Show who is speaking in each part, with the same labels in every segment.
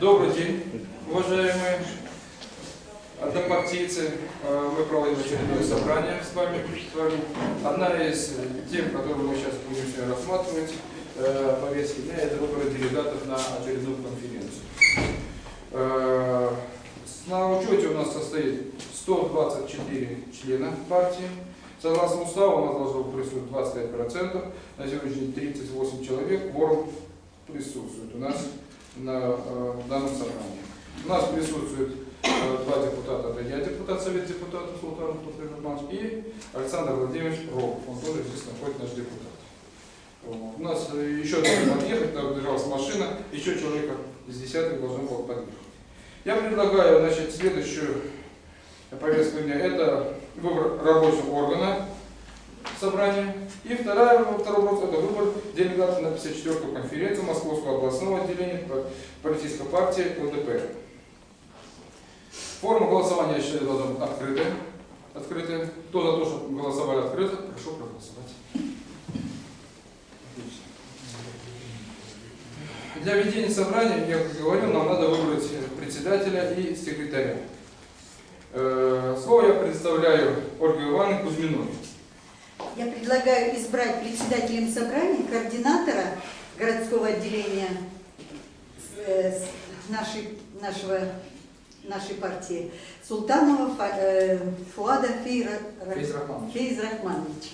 Speaker 1: Добрый день, уважаемые однопартийцы. Э, Мы проводим очередное собрание с вами. Одна из тем, которую мы сейчас будем рассматривать, э, повестки дня, это выборы делегатов на очередную конференцию. Э, На учете у нас состоит 124 члена партии. Согласно уставу у нас должно присутствовать 25%, на сегодняшний день 38 человек, кворум присутствует у нас на э, данном собрании. У нас присутствует э, два депутата, это я депутат, совет депутатов Султанов Петр Романович, и Александр Владимирович Рогов, он тоже здесь находится наш депутат. У нас э, еще должен подъехать, там держалась машина, еще человека из десятых должно было подъехать. Я предлагаю значит, следующую повестку дня. Это выбор рабочего органа собрания. И вторая, второй вопрос – это выбор делегата на 54-ю конференцию Московского областного отделения по- политической партии ЛДПР. Форма голосования, я считаю, должна быть открытая. Открытая. Кто за то, чтобы голосовали открыто, прошу проголосовать. Для ведения собрания, я как говорил, нам надо выбрать председателя и секретаря. Э, Слово я представляю Ольге Ивановне Кузьминой.
Speaker 2: Я предлагаю избрать председателем собрания координатора городского отделения э, нашей, нашего, нашей партии Султанова э, Фуада Фейра-
Speaker 1: Фейз Рахманович.
Speaker 2: Фейз Рахмановича.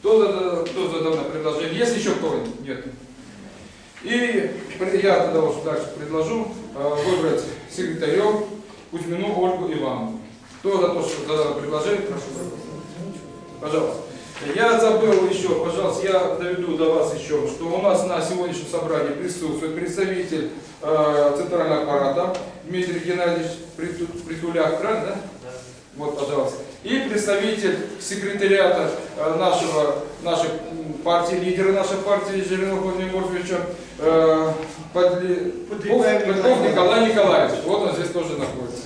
Speaker 1: Кто за, кто за данное предложение? Есть еще кто-нибудь? Нет. И я тогда уж дальше предложу э, выбрать секретарем Кузьмину Ольгу Ивановну. Кто за то, что за данное предложение, прошу проголосовать. Пожалуйста. Я забыл еще, пожалуйста, я доведу до вас еще, что у нас на сегодняшнем собрании присутствует представитель э, Центрального аппарата Дмитрий Геннадьевич Приту- Притуляк, правильно, да? Вот, пожалуйста. И представитель секретариата э, нашего, нашей партии, лидера нашей партии Жириновского Владимира Морфовича, э, Подли- Подреков Николай Николаевич. Вот он здесь тоже находится.